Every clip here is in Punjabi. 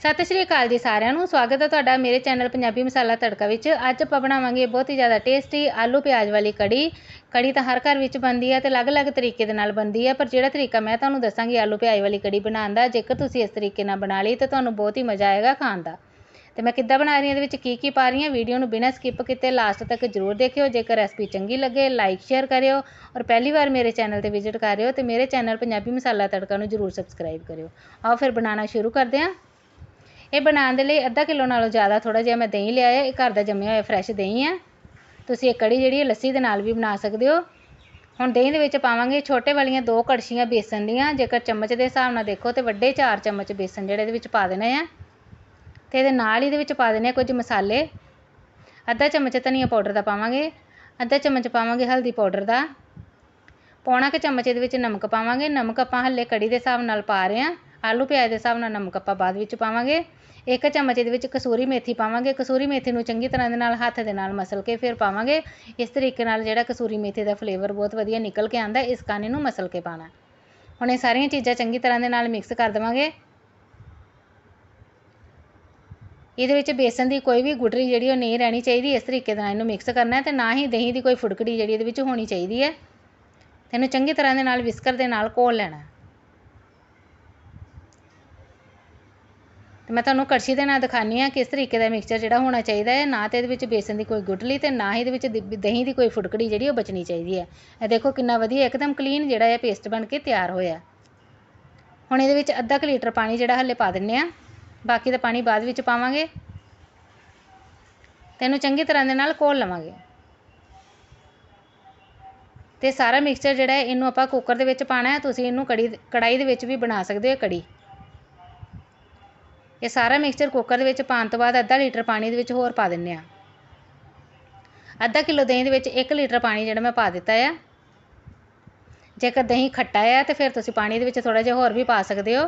ਸਤਿ ਸ਼੍ਰੀ ਅਕਾਲ ਜੀ ਸਾਰਿਆਂ ਨੂੰ। ਸਵਾਗਤ ਹੈ ਤੁਹਾਡਾ ਮੇਰੇ ਚੈਨਲ ਪੰਜਾਬੀ ਮਸਾਲਾ ਤੜਕਾ ਵਿੱਚ। ਅੱਜ ਆਪਾਂ ਬਣਾਵਾਂਗੇ ਬਹੁਤ ਹੀ ਜ਼ਿਆਦਾ ਟੇਸਟੀ ਆਲੂ ਪਿਆਜ਼ ਵਾਲੀ ਕੜੀ। ਕੜੀ ਤਾਂ ਹਰ ਘਰ ਵਿੱਚ ਬਣਦੀ ਹੈ ਤੇ ਅਲੱਗ-ਅਲੱਗ ਤਰੀਕੇ ਦੇ ਨਾਲ ਬਣਦੀ ਹੈ, ਪਰ ਜਿਹੜਾ ਤਰੀਕਾ ਮੈਂ ਤੁਹਾਨੂੰ ਦੱਸਾਂਗੀ ਆਲੂ ਪਿਆਜ਼ ਵਾਲੀ ਕੜੀ ਬਣਾਉਣ ਦਾ, ਜੇਕਰ ਤੁਸੀਂ ਇਸ ਤਰੀਕੇ ਨਾਲ ਬਣਾ ਲਈ ਤਾਂ ਤੁਹਾਨੂੰ ਬਹੁਤ ਹੀ ਮਜ਼ਾ ਆਏਗਾ ਖਾਣ ਦਾ। ਤੇ ਮੈਂ ਕਿੱਦਾਂ ਬਣਾ ਰਹੀ ਹਾਂ, ਇਹਦੇ ਵਿੱਚ ਕੀ ਕੀ ਪਾ ਰਹੀ ਹਾਂ, ਵੀਡੀਓ ਨੂੰ ਬਿਨਾਂ ਸਕਿਪ ਕੀਤੇ ਲਾਸਟ ਤੱਕ ਜ਼ਰੂਰ ਦੇਖਿਓ। ਜੇਕਰ ਰੈਸਪੀ ਚੰਗੀ ਲੱਗੇ ਲਾਈਕ ਸ਼ੇਅਰ ਕਰਿਓ ਔਰ ਪਹਿਲੀ ਵਾਰ ਮੇਰੇ ਚੈਨਲ ਤੇ ਵਿਜ਼ਿਟ ਕਰ ਰਹੇ ਹੋ ਤੇ ਮੇਰੇ ਚੈਨਲ ਪੰਜਾਬੀ ਮਸਾਲਾ ਤੜਕਾ ਨੂੰ ਜ਼ਰੂਰ ਸਬਸਕ੍ਰਾਈਬ ਕਰਿਓ। ਆਓ ਫਿਰ ਬਣਾਉਣਾ ਸ਼ੁਰੂ ਕਰਦੇ ਹਾਂ। ਇਹ ਬਣਾਉਣ ਦੇ ਲਈ ਅੱਧਾ ਕਿਲੋ ਨਾਲੋਂ ਜ਼ਿਆਦਾ ਥੋੜ੍ਹਾ ਜਿਹਾ ਮੈਂ ਦਹੀਂ ਲਿਆ ਹੈ ਇਹ ਘਰ ਦਾ ਜੰਮਿਆ ਹੋਇਆ ਫਰੈਸ਼ ਦਹੀਂ ਹੈ ਤੁਸੀਂ ਇਹ ਕੜੀ ਜਿਹੜੀ ਹੈ ਲੱਸੀ ਦੇ ਨਾਲ ਵੀ ਬਣਾ ਸਕਦੇ ਹੋ। ਹੁਣ ਦਹੀਂ ਦੇ ਵਿੱਚ ਪਾਵਾਂਗੇ ਛੋਟੇ ਵਾਲੀਆਂ ਦੋ ਕੜਛੀਆਂ ਬੇਸਣ ਦੀਆਂ, ਜੇਕਰ ਚਮਚ ਦੇ ਹਿਸਾਬ ਨਾਲ ਦੇਖੋ ਤੇ ਵੱਡੇ 4 ਚਮਚ ਬੇਸਣ ਜਿਹੜੇ ਇਹਦੇ ਵਿੱਚ ਪਾ ਦੇਣੇ ਆ। ਤੇ ਇਹਦੇ ਨਾਲ ਹੀ ਇਹਦੇ ਵਿੱਚ ਪਾ ਦੇਣੇ ਆ ਕੁਝ ਮਸਾਲੇ। ਅੱਧਾ ਚਮਚ ਧਨੀਆ ਪਾਊਡਰ ਦਾ ਪਾਵਾਂਗੇ, ਅੱਧਾ ਚਮਚ ਪਾਵਾਂਗੇ ਹਲਦੀ ਪਾਊਡਰ ਦਾ। ਪੌਣਾ ਕੁ ਚਮਚ ਇਹਦੇ ਵਿੱਚ ਨਮਕ ਪਾਵਾਂਗੇ, ਨਮਕ ਆਪਾਂ ਹੱਲੇ ਕੜੀ ਦੇ ਹਿਸਾਬ ਨਾਲ ਪਾ ਰਹੇ ਹਾਂ। ਆਲੂ ਪਿਆਜ਼ ਦੇ ਹਿਸਾਬ ਨਾਲ ਨਮਕ ਆਪਾਂ ਬਾਅਦ ਵਿੱਚ ਪਾਵਾਂਗੇ। ਇੱਕ ਚਮਚ ਇਹਦੇ ਵਿੱਚ ਕਸੂਰੀ ਮੇਥੀ ਪਾਵਾਂਗੇ। ਕਸੂਰੀ ਮੇਥੀ ਨੂੰ ਚੰਗੀ ਤਰ੍ਹਾਂ ਦੇ ਨਾਲ ਹੱਥ ਦੇ ਨਾਲ ਮਸਲ ਕੇ ਫਿਰ ਪਾਵਾਂਗੇ। ਇਸ ਤਰੀਕੇ ਨਾਲ ਜਿਹੜਾ ਕਸੂਰੀ ਮੇਥੀ ਦਾ ਫਲੇਵਰ ਬਹੁਤ ਵਧੀਆ ਨਿਕਲ ਕੇ ਆਂਦਾ ਇਸ ਕਾਨੇ ਨੂੰ ਮਸਲ ਕੇ ਪਾਣਾ ਹੁਣ ਇਹ ਸਾਰੀਆਂ ਚੀਜ਼ਾਂ ਚੰਗੀ ਤਰ੍ਹਾਂ ਦੇ ਨਾਲ ਮਿਕਸ ਕਰ ਦੇਵਾਂਗੇ। ਇਹਦੇ ਵਿੱਚ ਬੇਸਨ ਦੀ ਕੋਈ ਵੀ ਗੁਟਰੀ ਜਿਹੜੀ ਉਹ ਨਹੀਂ ਰਹਿਣੀ ਚਾਹੀਦੀ, ਇਸ ਤਰੀਕੇ ਦੇ ਨਾਲ ਇਹਨੂੰ ਮਿਕਸ ਕਰਨਾ ਹੈ ਤੇ ਨਾ ਹੀ ਦਹੀਂ ਦੀ ਕੋਈ ਫੁੜਕੜੀ ਜਿਹੜੀ ਇਹਦੇ ਵਿੱਚ ਹੋਣੀ ਚਾਹੀਦੀ ਹੈ। ਤੇ ਇਹਨੂੰ ਚੰਗੀ ਤਰ੍ਹਾਂ ਦੇ ਨਾਲ ਵਿਸਕਰ ਦੇ ਨਾਲ ਘੋਲ ਲੈਣਾ ਤੇ ਮੈਂ ਤੁਹਾਨੂੰ ਕੜਛੀ ਦੇ ਨਾਲ ਦਿਖਾਨੀ ਆ ਕਿਸ ਤਰੀਕੇ ਦਾ ਮਿਕਸਚਰ ਜਿਹੜਾ ਹੋਣਾ ਚਾਹੀਦਾ ਹੈ। ਨਾ ਤੇ ਇਹਦੇ ਵਿੱਚ ਬੇਸਨ ਦੀ ਕੋਈ ਗੁਟਲੀ ਤੇ ਨਾ ਹੀ ਇਹਦੇ ਵਿੱਚ ਦਹੀਂ ਦੀ ਕੋਈ ਫੁਟਕੜੀ ਜਿਹੜੀ ਉਹ ਬਚਣੀ ਚਾਹੀਦੀ ਹੈ। ਇਹ ਦੇਖੋ ਕਿੰਨਾ ਵਧੀਆ, ਇੱਕਦਮ ਕਲੀਨ ਜਿਹੜਾ ਹੈ ਪੇਸਟ ਬਣ ਕੇ ਤਿਆਰ ਹੋਇਆ। ਹੁਣ ਇਹਦੇ ਵਿੱਚ ਅੱਧਾ ਕੁ ਲੀਟਰ ਪਾਣੀ ਜਿਹੜਾ ਹੱਲੇ ਪਾ ਦਿੰਨੇ ਆ। ਬਾਕੀ ਦਾ ਪਾਣੀ ਬਾਅਦ ਵਿੱਚ ਪਾਵਾਂਗੇ। ਤੇ ਇਹਨੂੰ ਚੰਗੀ ਤਰ੍ਹਾਂ ਦੇ ਨਾਲ ਘੋਲ ਲਵਾਂਗੇ। ਤੇ ਸਾਰਾ ਮਿਕਸਚਰ ਜਿਹੜਾ ਇਹਨੂੰ ਆਪਾਂ ਕੁੱਕਰ ਦੇ ਵਿੱਚ ਪਾਣਾ ਹੈ। ਤੁਸੀਂ ਇਹਨੂੰ ਕੜੀ ਕੜਾਈ ਦੇ ਵਿੱਚ ਵੀ ਬਣਾ ਸਕਦੇ ਹੋ ਕੜੀ। ਇਹ ਸਾਰਾ ਮਿਕਸਚਰ ਕੁੱਕਰ ਦੇ ਵਿੱਚ ਪਾਉਣ ਤੋਂ ਬਾਅਦ ਅੱਧਾ ਲੀਟਰ ਪਾਣੀ ਦੇ ਵਿੱਚ ਹੋਰ ਪਾ ਦਿੰਨੇ ਆ ਅੱਧਾ ਕਿਲੋ ਦਹੀਂ ਦੇ ਵਿੱਚ 1 ਲੀਟਰ ਪਾਣੀ ਜਿਹੜਾ ਮੈਂ ਪਾ ਦਿੱਤਾ ਆ। ਜੇਕਰ ਦਹੀਂ ਖੱਟਾ ਆ ਤੇ ਫਿਰ ਤੁਸੀਂ ਪਾਣੀ ਦੇ ਵਿੱਚ ਥੋੜਾ ਜਿਹਾ ਹੋਰ ਵੀ ਪਾ ਸਕਦੇ ਹੋ।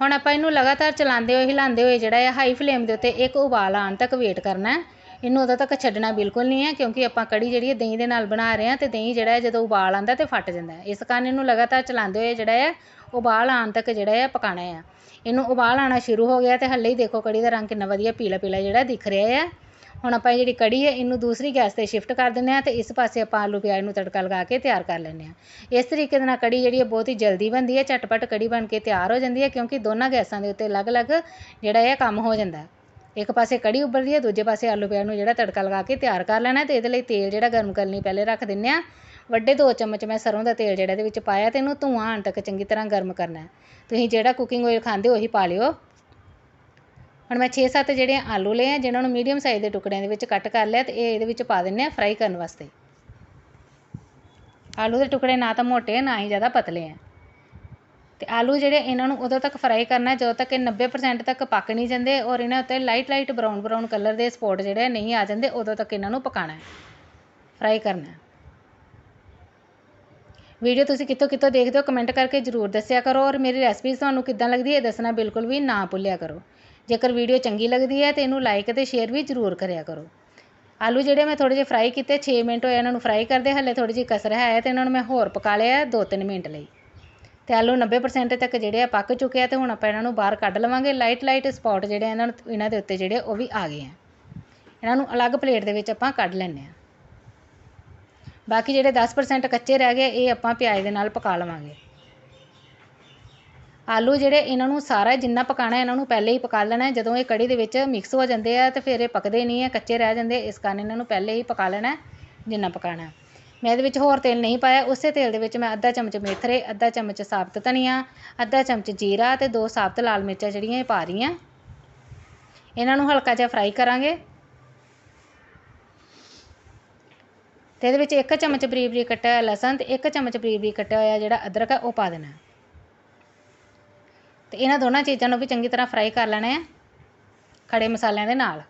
ਹੁਣ ਆਪਾਂ ਇਹਨੂੰ ਲਗਾਤਾਰ ਚਲਾਉਂਦੇ ਹੋਏ ਹਿਲਾਉਂਦੇ ਹੋਏ ਜਿਹੜਾ ਹੈ ਹਾਈ ਫਲੇਮ ਦੇ ਉੱਤੇ ਇੱਕ ਉਬਾਲ ਆਉਣ ਤੱਕ ਵੇਟ ਕਰਨਾ ਹੈ। ਇਹਨੂੰ ਉਦੋਂ ਤੱਕ ਛੱਡਣਾ ਬਿਲਕੁਲ ਨਹੀਂ ਹੈ ਕਿਉਂਕਿ ਆਪਾਂ ਕੜੀ ਜਿਹੜੀ ਹੈ ਦਹੀਂ ਦੇ ਨਾਲ ਬਣਾ ਰਹੇ ਹਾਂ ਤੇ ਦਹੀਂ ਜਿਹੜਾ ਹੈ ਜਦੋਂ ਉਬਾਲ ਆਉਂਦਾ ਤੇ ਫਟ ਜਾਂਦਾ ਹੈ। ਇਸ ਕਾਰਨ ਇਹਨੂੰ ਲਗਾਤਾਰ ਚਲਾਉਂਦੇ ਹੋਏ ਜਿਹੜਾ ਹੈ ਉਬਾਲ ਆਉਣ ਤੱਕ ਜਿਹੜਾ ਆ ਪਕਾਉਣਾ ਆ। ਇਹਨੂੰ ਉਬਾਲ ਆਉਣਾ ਸ਼ੁਰੂ ਹੋ ਗਿਆ ਤੇ ਹੱਲੇ ਹੀ ਦੇਖੋ ਕੜੀ ਦਾ ਰੰਗ ਕਿੰਨਾ ਵਧੀਆ ਪੀਲਾ ਪੀਲਾ ਜਿਹੜਾ ਦਿਖ ਰਿਹਾ ਆ। ਹੁਣ ਆਪਾਂ ਜਿਹੜੀ ਕੜੀ ਹੈ ਇਹਨੂੰ ਦੂਸਰੀ ਗੈਸ ਤੇ ਸ਼ਿਫਟ ਕਰ ਦਿੰਦੇ ਆ ਤੇ ਇਸ ਪਾਸੇ ਆਪਾਂ ਆਲੂ ਪਿਆਜ਼ ਨੂੰ ਤੜਕਾ ਲਗਾ ਕੇ ਤਿਆਰ ਕਰ ਲੈਂਦੇ ਆ। ਇਸ ਤਰੀਕੇ ਦੇ ਨਾਲ ਕੜੀ ਜਿਹੜੀ ਹੈ ਬਹੁਤ ਹੀ ਜਲਦੀ ਬਣਦੀ ਹੈ ਝਟਪਟ ਕੜੀ ਬਣ ਕੇ ਤਿਆਰ ਹੋ ਜਾਂਦੀ ਹੈ ਕਿਉਂਕਿ ਦੋਨਾਂ ਗੈਸਾਂ ਦੇ ਉੱਤੇ ਅਲੱਗ-ਅਲੱਗ ਜਿਹੜਾ ਇਹ ਕੰਮ ਹੋ ਜਾਂਦਾ। ਹੈ ਇੱਕ ਪਾਸੇ ਕੜੀ ਉੱਬਲਦੀ ਹੈ ਦੂਜੇ ਪਾਸੇ ਆਲੂ ਪਿਆਜ਼ ਨੂੰ ਜਿਹੜਾ ਤੜਕਾ ਲਗਾ ਕੇ ਤਿਆਰ ਕਰ ਲੈਣਾ ਤੇ ਇਹਦੇ ਲਈ ਤੇਲ ਜਿਹੜਾ ਗਰਮ ਕਰਨ ਲਈ ਪਹਿਲੇ ਰੱਖ ਦਿੰਨੇ ਆ। ਵੱਡੇ 2 ਚਮਚ ਮੈਂ ਸਰੋਂ ਦਾ ਤੇਲ ਜਿਹੜਾ ਇਹਦੇ ਵਿੱਚ ਪਾਇਆ ਤੇ ਇਹਨੂੰ ਧੂਆਂ ਆਉਣ ਤੱਕ ਚੰਗੀ ਤਰ੍ਹਾਂ ਗਰਮ ਕਰਨਾ ਤੁਸੀਂ ਜਿਹੜਾ ਕੁਕਿੰਗ ਆਇਲ ਖਾਂਦੇ ਉਹੀ ਪਾ ਲਿਓ। ਹੁਣ ਮੈਂ 6-7 ਜਿਹੜੇ ਆਲੂ ਲਏ ਆ ਜਿਨ੍ਹਾਂ ਨੂੰ ਮੀਡੀਅਮ ਸਾਈਜ਼ ਦੇ ਟੁਕੜਿਆਂ ਦੇ ਵਿੱਚ ਕੱਟ ਕਰ ਲਿਆ ਤੇ ਇਹ ਇਹਦੇ ਵਿੱਚ ਪਾ ਦਿੰਨੇ ਆ ਫਰਾਈ ਕਰਨ ਵਾਸਤੇ। ਆਲੂ ਦੇ ਟੁਕੜੇ ਨਾ ਤਾਂ ਮੋਟੇ ਨਾ ਹੀ ਜ਼ਿਆਦਾ ਪਤਲੇ ਆ। ਤੇ ਆਲੂ ਜਿਹੜੇ ਇਹਨਾਂ ਨੂੰ ਉਦੋਂ ਤੱਕ ਫਰਾਈ ਕਰਨਾ ਜਦੋਂ ਤੱਕ ਇਹ 90% ਤੱਕ ਪੱਕ ਨਹੀਂ ਜਾਂਦੇ ਔਰ ਇਹਨਾਂ ਉੱਤੇ light light brown brown colour ਦੇ ਸਪੌਟ ਜਿਹੜੇ ਨਹੀਂ ਆ ਜਾਂਦੇ, ਉਦੋਂ ਤੱਕ ਇਹਨਾਂ ਨੂੰ ਪਕਾਣਾ ਫਰਾਈ ਕਰਨਾ ਵੀਡੀਓ ਤੁਸੀਂ ਕਿੱਥੋਂ ਕਿੱਥੋਂ ਦੇਖਦੇ ਹੋ ਕਮੈਂਟ ਕਰਕੇ ਜ਼ਰੂਰ ਦੱਸਿਆ ਕਰੋ ਔਰ ਮੇਰੀ ਰੈਸਪੀਜ਼ ਤੁਹਾਨੂੰ ਕਿੱਦਾਂ ਲੱਗਦੀ ਹੈ ਦੱਸਣਾ ਬਿਲਕੁਲ ਵੀ ਨਾ ਭੁੱਲਿਆ ਕਰੋ। ਜੇਕਰ ਵੀਡੀਓ ਚੰਗੀ ਲੱਗਦੀ ਹੈ ਤੇ ਇਹਨੂੰ ਲਾਈਕ ਅਤੇ ਸ਼ੇਅਰ ਵੀ ਜ਼ਰੂਰ ਕਰਿਆ ਕਰੋ। ਆਲੂ ਜਿਹੜੇ ਮੈਂ ਥੋੜੇ ਜਿਹੇ ਫਰਾਈ ਕੀਤੇ 6 ਮਿੰਟ ਹੋਏ ਇਹਨਾਂ ਨੂੰ ਫਰਾਈ ਕਰਦੇ, ਹੱਲੇ ਥੋੜੀ ਜਿਹੀ ਕਸਰ ਹੈ ਤੇ ਇਹਨਾਂ ਨੂੰ ਮੈਂ ਹੋਰ ਪਕਾ ਲਿਆ 2-3 ਮਿੰਟ ਲਈ। ਤੇ ਆਲੂ 90% ਤੱਕ ਜਿਹੜੇ ਆ ਪੱਕ ਚੁੱਕੇ ਆ ਤੇ ਹੁਣ ਆਪਾਂ ਇਹਨਾਂ ਨੂੰ ਬਾਹਰ ਕੱਢ ਲਵਾਂਗੇ। ਲਾਈਟ ਲਾਈਟ ਸਪੌਟ ਜਿਹੜੇ ਇਹਨਾਂ ਨੂੰ, ਇਹਨਾਂ ਦੇ ਉੱਤੇ ਜਿਹੜੇ ਉਹ ਵੀ ਆ ਗਏ ਆ। ਇਹਨਾਂ ਨੂੰ ਅਲੱਗ ਪਲੇਟ ਦੇ ਵਿੱਚ ਆਪਾਂ ਕੱਢ ਲੈਂਦੇ ਆ। ਬਾਕੀ ਜਿਹੜੇ 10% ਕੱਚੇ ਰਹਿ ਗਏ, ਇਹ ਆਪਾਂ ਪਿਆਜ਼ ਦੇ ਨਾਲ ਪਕਾ ਲਵਾਂਗੇ। ਆਲੂ ਜਿਹੜੇ ਇਹਨਾਂ ਨੂੰ ਸਾਰਾ ਜਿੰਨਾ ਪਕਾਣਾ, ਇਹਨਾਂ ਨੂੰ ਪਹਿਲੇ ਹੀ ਪਕਾ ਲੈਣਾ ਜਦੋਂ ਇਹ ਕੜੀ ਦੇ ਵਿੱਚ ਮਿਕਸ ਹੋ ਜਾਂਦੇ ਆ, ਤੇ ਫਿਰ ਇਹ ਪੱਕਦੇ ਨਹੀਂ ਆ ਕੱਚੇ ਰਹਿ ਜਾਂਦੇ। ਇਸ ਕਾਰਨ ਇਹਨਾਂ ਨੂੰ ਪਹਿਲੇ ਹੀ ਪਕਾ ਲੈਣਾ ਜਿੰਨਾ ਪਕਾਣਾ ਮੈਂ ਇਹਦੇ ਵਿੱਚ ਹੋਰ ਤੇਲ ਨਹੀਂ ਪਾਇਆ। ਉਸੇ ਤੇਲ ਦੇ ਵਿੱਚ ਮੈਂ ਅੱਧਾ ਚਮਚ ਮੇਥਰੇ, ਅੱਧਾ ਚਮਚ ਸਾਬਤ ਧਨੀਆ, ਅੱਧਾ ਚਮਚ ਜੀਰਾ ਤੇ ਦੋ ਸਾਬਤ ਲਾਲ ਮਿਰਚਾਂ ਜਿਹੜੀਆਂ ਇਹ ਪਾ ਰਹੀ ਰਹੀਆਂ ਇਹਨਾਂ ਨੂੰ ਹਲਕਾ ਜਿਹਾ ਫਰਾਈ ਕਰਾਂਗੇ। ਤੇ ਇਹਦੇ ਵਿੱਚ ਇੱਕ ਚਮਚ ਬਰੀਕ ਬਰੀਕ ਕੱਟਿਆ ਹੋਇਆ ਲਸਣ ਤੇ ਇੱਕ ਚਮਚ ਬਰੀਕ ਬਰੀਕ ਕੱਟਿਆ ਹੋਇਆ ਜਿਹੜਾ ਅਦਰਕ ਹੈ ਉਹ ਪਾ ਦੇਣਾ। ਤੇ ਇਹਨਾਂ ਦੋਨਾਂ ਚੀਜ਼ਾਂ ਨੂੰ ਵੀ ਚੰਗੀ ਤਰ੍ਹਾਂ ਫਰਾਈ ਕਰ ਲੈਣਾ ਹੈ ਖੜੇ ਮਸਾਲਿਆਂ ਦੇ ਨਾਲ।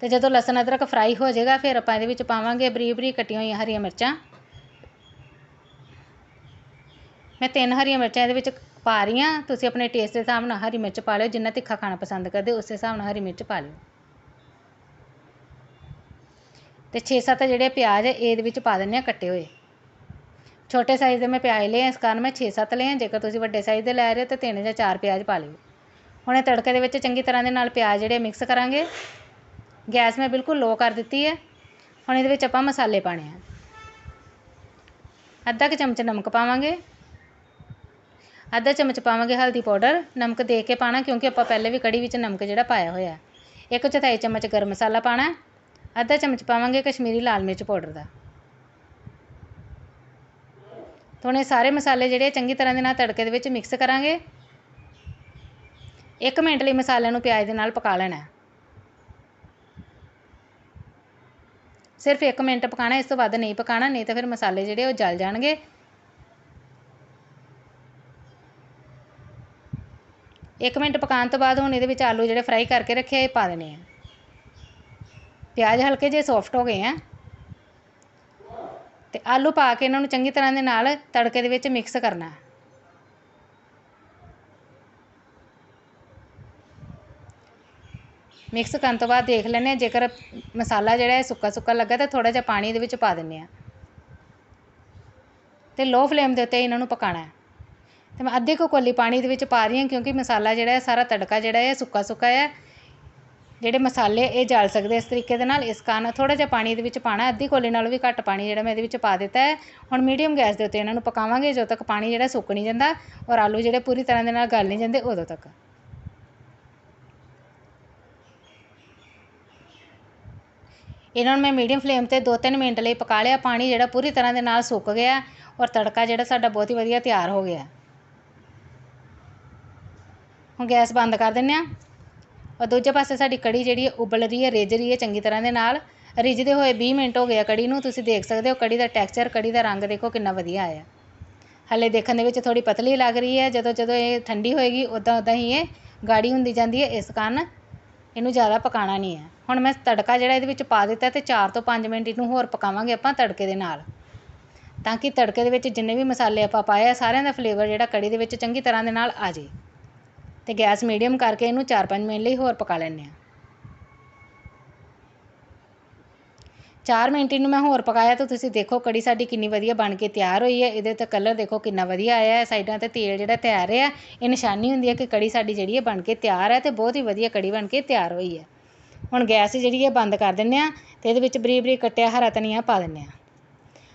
ਤੇ ਜਦੋਂ ਲਸਣ ਅਦਰਕ ਫਰਾਈ ਹੋ ਜਾਏਗਾ, ਫਿਰ ਆਪਾਂ ਇਹਦੇ ਵਿੱਚ ਪਾਵਾਂਗੇ ਬਰੀਕ ਬਰੀਕ ਕੱਟੀਆਂ ਹੋਈਆਂ ਹਰੀਆਂ ਮਿਰਚਾਂ। ਮੈਂ ਤਿੰਨ ਹਰੀਆਂ ਮਿਰਚਾਂ ਇਹਦੇ ਵਿੱਚ ਪਾ ਰਹੀ ਹਾਂ। ਤੁਸੀਂ ਆਪਣੇ ਟੇਸਟ ਦੇ ਹਿਸਾਬ ਨਾਲ ਹਰੀ ਮਿਰਚ ਪਾ ਲਿਓ, ਜਿੰਨਾ ਤਿੱਖਾ ਖਾਣਾ ਪਸੰਦ ਕਰਦੇ ਉਸ ਹਿਸਾਬ ਨਾਲ ਹਰੀ ਮਿਰਚ ਪਾ ਲਿਓ। ਤੇ 6-7 ਜਿਹੜੇ ਪਿਆਜ਼ ਇਹਦੇ ਵਿੱਚ ਪਾ ਦਿੰਨੇ ਆ ਕੱਟੇ ਹੋਏ। ਛੋਟੇ ਸਾਈਜ਼ ਦੇ ਮੈਂ ਪਿਆਜ਼ ਲਏ ਇਸ ਕਾਰਨ ਮੈਂ 6-7 ਲਏ ਆ। ਜੇਕਰ ਤੁਸੀਂ ਵੱਡੇ ਸਾਈਜ਼ ਦੇ ਲੈ ਰਹੇ ਹੋ ਤਾਂ ਤਿੰਨ ਜਾਂ ਚਾਰ ਪਿਆਜ਼ ਪਾ ਲਿਓ। ਹੁਣ ਇਹ ਤੜਕੇ ਦੇ ਵਿੱਚ ਚੰਗੀ ਤਰ੍ਹਾਂ ਦੇ ਨਾਲ ਪਿਆਜ਼ ਜਿਹੜੇ ਮਿਕਸ ਕਰਾਂਗੇ। ਗੈਸ ਮੈਂ ਬਿਲਕੁਲ ਲੋ ਕਰ ਦਿੱਤੀ ਹੈ ਹੁਣ ਇਹਦੇ ਵਿੱਚ ਆਪਾਂ ਮਸਾਲੇ ਪਾਣੇ ਆ। ਅੱਧਾ ਕੁ ਚਮਚ ਨਮਕ ਪਾਵਾਂਗੇ। ਅੱਧਾ ਚਮਚ ਪਾਵਾਂਗੇ ਹਲਦੀ ਪਾਊਡਰ। ਨਮਕ ਦੇ ਕੇ ਪਾਣਾ ਕਿਉਂਕਿ ਆਪਾਂ ਪਹਿਲੇ ਵੀ ਕੜੀ ਵਿੱਚ ਨਮਕ ਜਿਹੜਾ ਪਾਇਆ ਹੋਇਆ। ਇੱਕ ਚੌਥਾਈ ਚਮਚ ਗਰਮ ਮਸਾਲਾ ਪਾਣਾ ਅੱਧਾ ਚਮਚ ਪਾਵਾਂਗੇ ਕਸ਼ਮੀਰੀ ਲਾਲ ਮਿਰਚ ਪਾਊਡਰ ਦਾ। ਹੁਣ ਇਹ ਸਾਰੇ ਮਸਾਲੇ ਜਿਹੜੇ ਚੰਗੀ ਤਰ੍ਹਾਂ ਦੇ ਨਾਲ ਤੜਕੇ ਦੇ ਵਿੱਚ ਮਿਕਸ ਕਰਾਂਗੇ। ਇੱਕ ਮਿੰਟ ਲਈ ਮਸਾਲਿਆਂ ਨੂੰ ਪਿਆਜ਼ ਦੇ ਨਾਲ ਪਕਾ ਲੈਣਾ ਸਿਰਫ 1 ਮਿੰਟ ਪਕਾਣਾ, ਇਸ ਤੋਂ ਵੱਧ ਨਹੀਂ ਪਕਾਣਾ, ਨਹੀਂ ਤਾਂ ਫਿਰ ਮਸਾਲੇ ਜਿਹੜੇ ਉਹ ਜਲ ਜਾਣਗੇ। ਇੱਕ ਮਿੰਟ ਪਕਾਉਣ ਤੋਂ ਬਾਅਦ ਹੁਣ ਇਹਦੇ ਵਿੱਚ ਆਲੂ ਜਿਹੜੇ ਫਰਾਈ ਕਰਕੇ ਰੱਖੇ ਇਹ ਪਾ ਦੇਣੇ ਆ। ਪਿਆਜ਼ ਹਲਕੇ ਜਿਹੇ ਸੌਫਟ ਹੋ ਗਏ ਆ। ਤੇ ਆਲੂ ਪਾ ਕੇ ਇਹਨਾਂ ਨੂੰ ਚੰਗੀ ਤਰ੍ਹਾਂ ਦੇ ਨਾਲ ਤੜਕੇ ਦੇ ਵਿੱਚ ਮਿਕਸ ਕਰਨਾ। ਮਿਕਸ ਕਰਨ ਤੋਂ ਬਾਅਦ ਦੇਖ ਲੈਂਦੇ ਹਾਂ, ਜੇਕਰ ਮਸਾਲਾ ਜਿਹੜਾ ਹੈ ਸੁੱਕਾ ਸੁੱਕਾ ਲੱਗਾ ਤਾਂ ਥੋੜਾ ਜਿਹਾ ਪਾਣੀ ਇਹਦੇ ਵਿੱਚ ਪਾ ਦਿੰਦੇ ਆ ਤੇ ਲੋ ਫਲੇਮ ਦੇ ਉੱਤੇ ਇਹਨਾਂ ਨੂੰ ਪਕਾਣਾ ਹੈ। ਤੇ ਮੈਂ ਅੱਧੀ ਕੁ ਕੋਲੀ ਪਾਣੀ ਦੇ ਵਿੱਚ ਪਾ ਰਹੀ ਹਾਂ ਕਿਉਂਕਿ ਮਸਾਲਾ ਜਿਹੜਾ ਹੈ ਸਾਰਾ ਤੜਕਾ ਜਿਹੜਾ ਹੈ ਸੁੱਕਾ ਸੁੱਕਾ ਹੈ। ਜਿਹੜੇ ਮਸਾਲੇ ਇਹ ਜਲ ਸਕਦੇ ਇਸ ਤਰੀਕੇ ਦੇ ਨਾਲ, ਇਸ ਕਾਰਨ ਥੋੜ੍ਹਾ ਜਿਹਾ ਪਾਣੀ ਇਹਦੇ ਵਿੱਚ ਪਾਉਣਾ, ਅੱਧੀ ਕੋਲੀ ਨਾਲੋਂ ਵੀ ਘੱਟ ਪਾਣੀ ਜਿਹੜਾ ਮੈਂ ਇਹਦੇ ਵਿੱਚ ਪਾ ਦਿੱਤਾ ਹੈ। ਹੁਣ ਮੀਡੀਅਮ ਗੈਸ ਦੇ ਉੱਤੇ ਇਹਨਾਂ ਨੂੰ ਪਕਾਵਾਂਗੇ, ਜਦੋਂ ਤੱਕ ਪਾਣੀ ਜਿਹੜਾ ਸੁੱਕ ਨਹੀਂ ਜਾਂਦਾ ਔਰ ਆਲੂ ਜਿਹੜੇ ਪੂਰੀ ਤਰ੍ਹਾਂ ਦੇ ਨਾਲ ਗਲ ਨਹੀਂ ਜਾਂਦੇ, ਉਦੋਂ ਤੱਕ। ਇਹਨਾਂ ਨੂੰ ਮੈਂ ਮੀਡੀਅਮ ਫਲੇਮ ਤੇ 2-3 ਮਿੰਟ ਲਈ ਪਕਾ ਲਿਆ, ਪਾਣੀ ਜਿਹੜਾ ਪੂਰੀ ਤਰ੍ਹਾਂ ਦੇ ਨਾਲ ਸੁੱਕ ਗਿਆ ਔਰ ਤੜਕਾ ਜਿਹੜਾ ਸਾਡਾ ਬਹੁਤ ਹੀ ਵਧੀਆ ਤਿਆਰ ਹੋ ਗਿਆ। ਹੁਣ ਗੈਸ ਬੰਦ ਕਰ ਦਿੰਨੇ ਆ ਔਰ ਦੂਜੇ ਪਾਸੇ ਸਾਡੀ ਕੜੀ ਜਿਹੜੀ ਹੈ ਉਬਲ ਰਹੀ ਹੈ, ਰਿੱਝ ਰਹੀ ਹੈ ਚੰਗੀ ਤਰ੍ਹਾਂ ਦੇ ਨਾਲ। ਰਿੱਝਦੇ ਹੋਏ 20 ਮਿੰਟ ਹੋ ਗਏ ਆ ਕੜੀ ਨੂੰ, ਤੁਸੀਂ ਦੇਖ ਸਕਦੇ ਹੋ ਕੜੀ ਦਾ ਟੈਕਸਚਰ ਕੜੀ ਦਾ ਰੰਗ ਦੇਖੋ ਕਿੰਨਾ ਵਧੀਆ ਆਇਆ। ਹਲੇ ਦੇਖਣ ਦੇ ਵਿੱਚ ਥੋੜੀ ਪਤਲੀ ਲੱਗ ਰਹੀ ਹੈ, ਜਦੋਂ ਜਦੋਂ ਇਹ ਠੰਡੀ ਹੋਏਗੀ, ਉਦਾਂ ਉਦਾਂ ਹੀ ਇਹ ਗਾੜੀ ਹੁੰਦੀ ਜਾਂਦੀ ਹੈ, ਇਸ ਕਾਰਨ ਇਹਨੂੰ ਜ਼ਿਆਦਾ ਪਕਾਉਣਾ ਨਹੀਂ ਹੈ। ਹੁਣ ਮੈਂ ਤੜਕਾ ਜਿਹੜਾ ਇਹਦੇ ਵਿੱਚ ਪਾ ਦਿੱਤਾ ਤੇ 4 ਤੋਂ 5 ਮਿੰਟ ਇਹਨੂੰ ਹੋਰ ਪਕਾਵਾਂਗੇ ਆਪਾਂ ਤੜਕੇ ਦੇ ਨਾਲ। ਤਾਂ ਕਿ ਤੜਕੇ ਦੇ ਵਿੱਚ ਜਿੰਨੇ ਵੀ ਮਸਾਲੇ ਆਪਾਂ ਪਾਏ ਆ, ਸਾਰਿਆਂ ਦਾ ਫਲੇਵਰ ਜਿਹੜਾ ਕੜੀ ਦੇ ਵਿੱਚ ਚੰਗੀ ਤਰ੍ਹਾਂ ਦੇ ਨਾਲ ਆ ਜੇ ਅਤੇ ਗੈਸ ਮੀਡੀਅਮ ਕਰਕੇ ਇਹਨੂੰ 4-5 ਮਿੰਟ ਲਈ ਹੋਰ ਪਕਾ ਲੈਂਦੇ ਹਾਂ। ਚਾਰ ਮਿੰਟ ਇਹਨੂੰ ਮੈਂ ਹੋਰ ਪਕਾਇਆ ਤਾਂ ਤੁਸੀਂ ਦੇਖੋ ਕੜੀ ਸਾਡੀ ਕਿੰਨੀ ਵਧੀਆ ਬਣ ਕੇ ਤਿਆਰ ਹੋਈ ਹੈ। ਇਹਦੇ ਤੇ ਕਲਰ ਦੇਖੋ ਕਿੰਨਾ ਵਧੀਆ ਆਇਆ ਹੈ। ਸਾਈਡਾਂ ਤੇ ਤੇਲ ਜਿਹੜਾ ਤਿਆਰ ਹੈ, ਇਹ ਨਿਸ਼ਾਨੀ ਹੁੰਦੀ ਹੈ ਕਿ ਕੜੀ ਸਾਡੀ ਜਿਹੜੀ ਹੈ ਬਣ ਕੇ ਤਿਆਰ ਹੈ ਤੇ ਬਹੁਤ ਹੀ ਵਧੀਆ ਕੜੀ ਬਣ ਕੇ ਤਿਆਰ ਹੋਈ ਹੈ। ਹੁਣ ਗੈਸ ਜਿਹੜੀ ਹੈ ਬੰਦ ਕਰ ਦਿੰਨੇ ਆ ਤੇ ਇਹਦੇ ਵਿੱਚ ਬਰੀਕ ਬਰੀਕ ਕੱਟਿਆ ਹਰਾ ਧਨੀਆ ਪਾ ਦਿੰਨੇ ਆ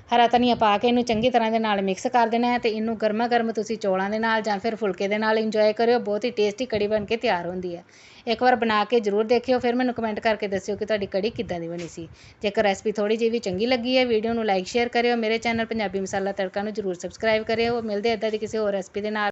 ਹਰਾ ਧਨੀਆ ਪਾ ਕੇ ਇਹਨੂੰ ਚੰਗੀ ਤਰ੍ਹਾਂ ਦੇ ਨਾਲ ਮਿਕਸ ਕਰ ਦੇਣਾ ਹੈ ਤੇ ਇਹਨੂੰ ਗਰਮਾ ਗਰਮ ਤੁਸੀਂ ਚੌਲਾਂ ਦੇ ਨਾਲ ਜਾਂ ਫਿਰ ਫੁਲਕੇ ਦੇ ਨਾਲ ਇੰਜੋਏ ਕਰਿਓ, ਬਹੁਤ ਹੀ ਟੇਸਟੀ ਕੜੀ ਬਣ ਕੇ ਤਿਆਰ ਹੁੰਦੀ ਹੈ। ਇੱਕ ਵਾਰ ਬਣਾ ਕੇ ਜ਼ਰੂਰ ਦੇਖਿਓ, ਫਿਰ ਮੈਨੂੰ ਕਮੈਂਟ ਕਰਕੇ ਦੱਸਿਓ ਕਿ ਤੁਹਾਡੀ ਕੜੀ ਕਿੱਦਾਂ ਦੀ ਬਣੀ ਸੀ। ਜੇਕਰ ਰੈਸਪੀ ਥੋੜੀ ਜਿਹੀ ਵੀ ਚੰਗੀ ਲੱਗੀ ਹੈ ਵੀਡੀਓ ਨੂੰ ਲਾਈਕ ਸ਼ੇਅਰ ਕਰਿਓ, ਮੇਰੇ ਚੈਨਲ ਪੰਜਾਬੀ ਮਸਾਲਾ ਤੜਕਾ ਨੂੰ ਜ਼ਰੂਰ ਸਬਸਕ੍ਰਾਈਬ ਕਰਿਓ। ਮਿਲਦੇ ਇੱਦਾਂ ਦੀ ਕਿਸੇ ਹੋਰ ਰੈਸਪੀ ਦੇ ਨਾਲ।